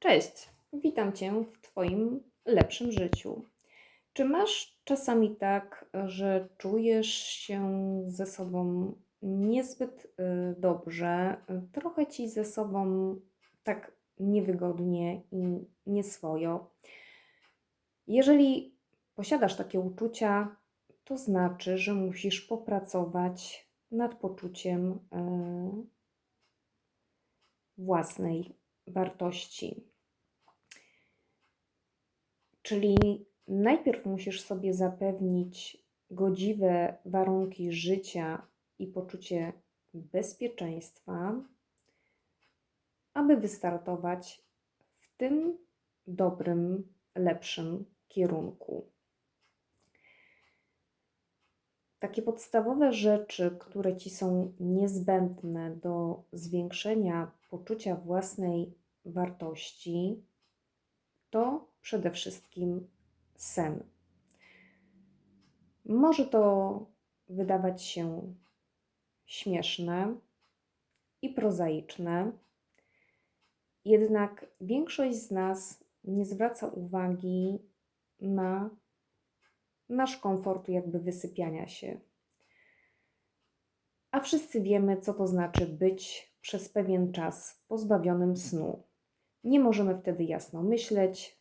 Cześć, witam Cię w Twoim lepszym życiu. Czy masz czasami tak, że czujesz się ze sobą niezbyt y, dobrze, trochę ci ze sobą tak niewygodnie i nieswojo? Jeżeli posiadasz takie uczucia, to znaczy, że musisz popracować nad poczuciem y, własnej wartości. Czyli najpierw musisz sobie zapewnić godziwe warunki życia i poczucie bezpieczeństwa, aby wystartować w tym dobrym, lepszym kierunku. Takie podstawowe rzeczy, które ci są niezbędne do zwiększenia poczucia własnej wartości, to przede wszystkim sen. Może to wydawać się śmieszne i prozaiczne, jednak większość z nas nie zwraca uwagi na nasz komfort jakby wysypiania się. A wszyscy wiemy, co to znaczy być przez pewien czas pozbawionym snu. Nie możemy wtedy jasno myśleć,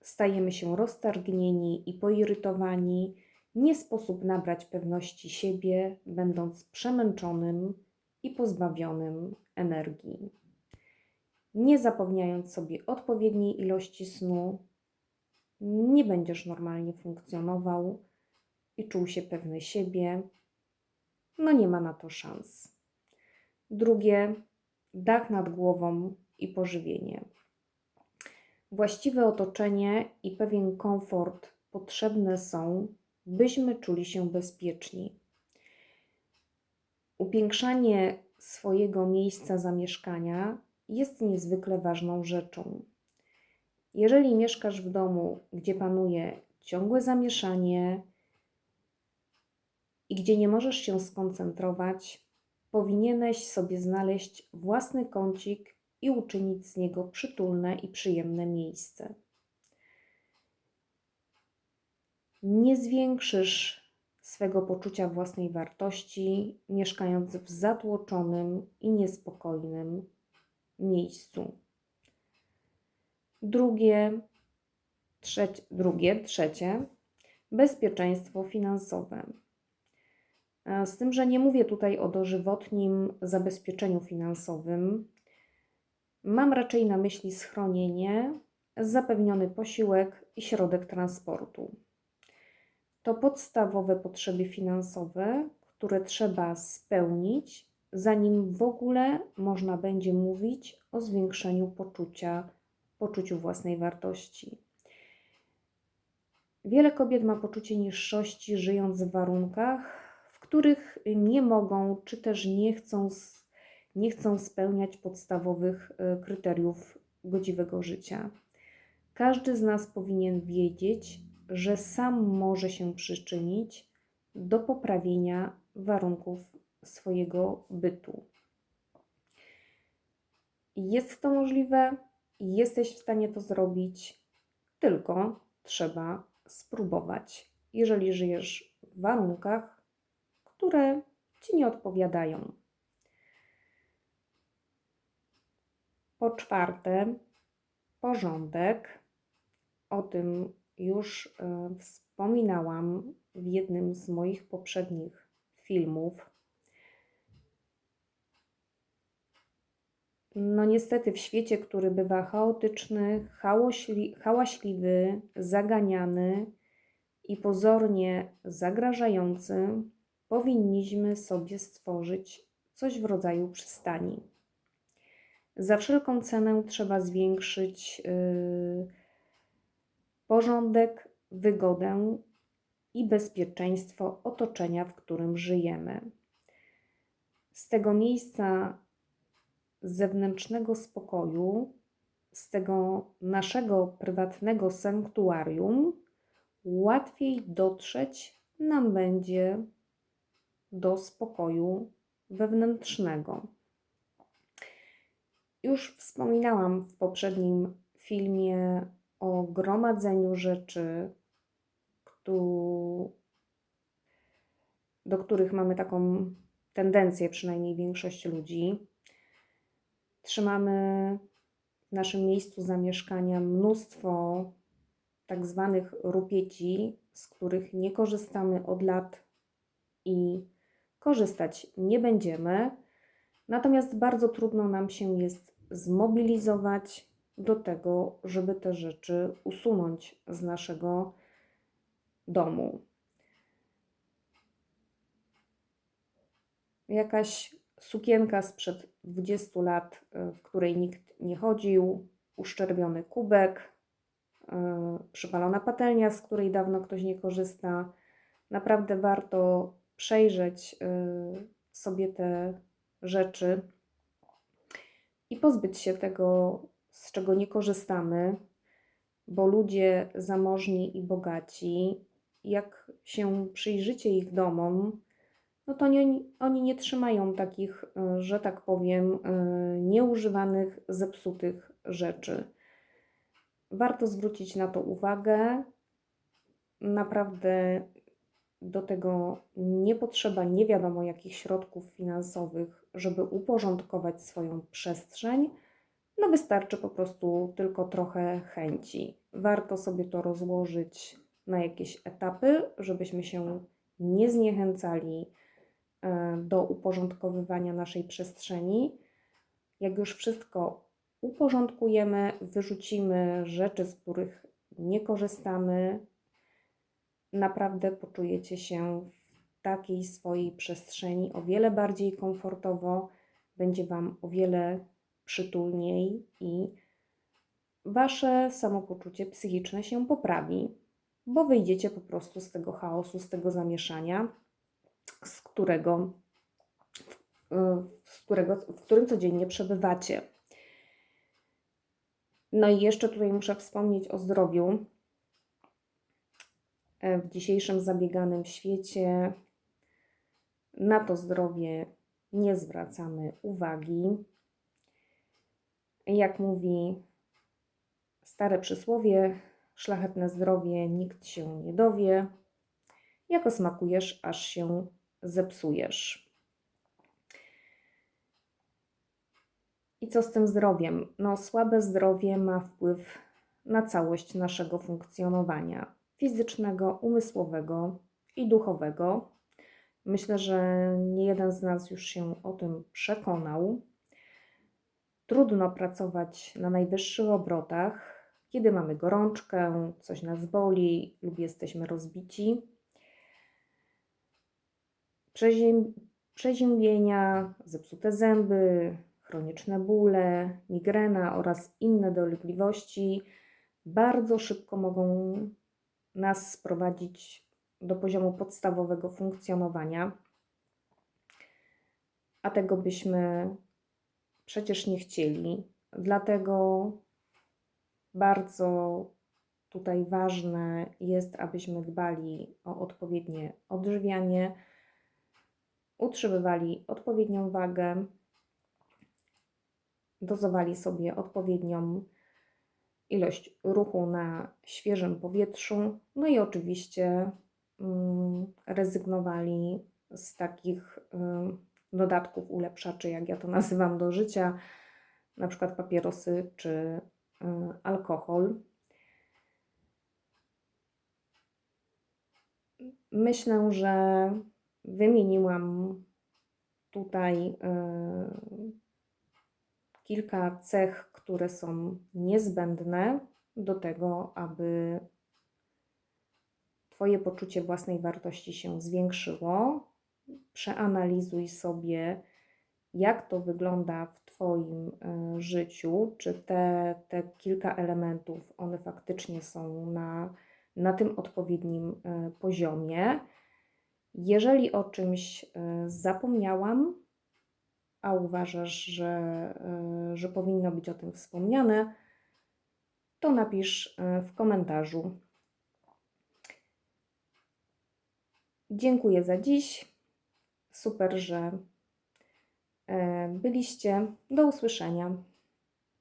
stajemy się roztargnieni i poirytowani, nie sposób nabrać pewności siebie, będąc przemęczonym i pozbawionym energii. Nie zapewniając sobie odpowiedniej ilości snu, nie będziesz normalnie funkcjonował i czuł się pewny siebie. No nie ma na to szans. Drugie, dach nad głową i pożywienie. Właściwe otoczenie i pewien komfort potrzebne są, byśmy czuli się bezpieczni. Upiększanie swojego miejsca zamieszkania jest niezwykle ważną rzeczą. Jeżeli mieszkasz w domu, gdzie panuje ciągłe zamieszanie i gdzie nie możesz się skoncentrować, powinieneś sobie znaleźć własny kącik i uczynić z niego przytulne i przyjemne miejsce. Nie zwiększysz swego poczucia własnej wartości, mieszkając w zatłoczonym i niespokojnym miejscu. Drugie, drugie, trzecie, bezpieczeństwo finansowe. Z tym, że nie mówię tutaj o dożywotnim zabezpieczeniu finansowym, Mam raczej na myśli schronienie, zapewniony posiłek i środek transportu. To podstawowe potrzeby finansowe, które trzeba spełnić, zanim w ogóle można będzie mówić o zwiększeniu poczucia, poczuciu własnej wartości. Wiele kobiet ma poczucie niższości, żyjąc w warunkach, w których nie mogą czy też nie chcą nie chcą spełniać podstawowych e, kryteriów godziwego życia. Każdy z nas powinien wiedzieć, że sam może się przyczynić do poprawienia warunków swojego bytu. Jest to możliwe, jesteś w stanie to zrobić, tylko trzeba spróbować, jeżeli żyjesz w warunkach, które ci nie odpowiadają. Po czwarte, porządek. O tym już e, wspominałam w jednym z moich poprzednich filmów. No niestety w świecie, który bywa chaotyczny, hałośli, hałaśliwy, zaganiany i pozornie zagrażający, powinniśmy sobie stworzyć coś w rodzaju przystani. Za wszelką cenę trzeba zwiększyć yy, porządek, wygodę i bezpieczeństwo otoczenia, w którym żyjemy. Z tego miejsca zewnętrznego spokoju, z tego naszego prywatnego sanktuarium, łatwiej dotrzeć nam będzie do spokoju wewnętrznego. Już wspominałam w poprzednim filmie o gromadzeniu rzeczy, do których mamy taką tendencję, przynajmniej większość ludzi. Trzymamy w naszym miejscu zamieszkania mnóstwo tak zwanych rupieci, z których nie korzystamy od lat i korzystać nie będziemy. Natomiast bardzo trudno nam się jest zmobilizować do tego, żeby te rzeczy usunąć z naszego domu. Jakaś sukienka sprzed 20 lat, w której nikt nie chodził, uszczerbiony kubek, y, przypalona patelnia, z której dawno ktoś nie korzysta. Naprawdę warto przejrzeć y, sobie te rzeczy i pozbyć się tego, z czego nie korzystamy, bo ludzie zamożni i bogaci, jak się przyjrzycie ich domom, no to oni nie trzymają takich, y, że tak powiem, y, nieużywanych, zepsutych rzeczy. Warto zwrócić na to uwagę. Naprawdę do tego nie potrzeba nie wiadomo jakich środków finansowych, żeby uporządkować swoją przestrzeń. No wystarczy po prostu tylko trochę chęci. Warto sobie to rozłożyć na jakieś etapy, żebyśmy się nie zniechęcali e, do uporządkowywania naszej przestrzeni. Jak już wszystko uporządkujemy, wyrzucimy rzeczy, z których nie korzystamy, naprawdę poczujecie się takiej swojej przestrzeni o wiele bardziej komfortowo, będzie Wam o wiele przytulniej i Wasze samopoczucie psychiczne się poprawi, bo wyjdziecie po prostu z tego chaosu, z tego zamieszania, z którego, z którego, w którym codziennie przebywacie. No i jeszcze tutaj muszę wspomnieć o zdrowiu. E, w dzisiejszym zabieganym świecie na to zdrowie nie zwracamy uwagi. Jak mówi stare przysłowie, szlachetne zdrowie nikt się nie dowie. Jako smakujesz, aż się zepsujesz. I co z tym zdrowiem? No, słabe zdrowie ma wpływ na całość naszego funkcjonowania fizycznego, umysłowego i duchowego. Myślę, że nie jeden z nas już się o tym przekonał. Trudno pracować na najwyższych obrotach, kiedy mamy gorączkę, coś nas boli lub jesteśmy rozbici. Przeziębienia, zepsute zęby, chroniczne bóle, migrena oraz inne dolegliwości bardzo szybko mogą nas sprowadzić do poziomu podstawowego funkcjonowania, a tego byśmy przecież nie chcieli. Dlatego bardzo tutaj ważne jest, abyśmy dbali o odpowiednie odżywianie, utrzymywali odpowiednią wagę, dozowali sobie odpowiednią ilość ruchu na świeżym powietrzu, no i oczywiście rezygnowali z takich dodatków ulepszaczy, jak ja to nazywam, do życia, na przykład papierosy czy y, alkohol. Myślę, że wymieniłam tutaj y, kilka cech, które są niezbędne do tego, aby Twoje poczucie własnej wartości się zwiększyło. Przeanalizuj sobie, jak to wygląda w Twoim e, życiu, czy te, te kilka elementów, one faktycznie są na, na tym odpowiednim e, poziomie. Jeżeli o czymś e, zapomniałam, a uważasz, że, że powinno być o tym wspomniane, to napisz w komentarzu. Dziękuję za dziś. Super, że e, byliście. Do usłyszenia.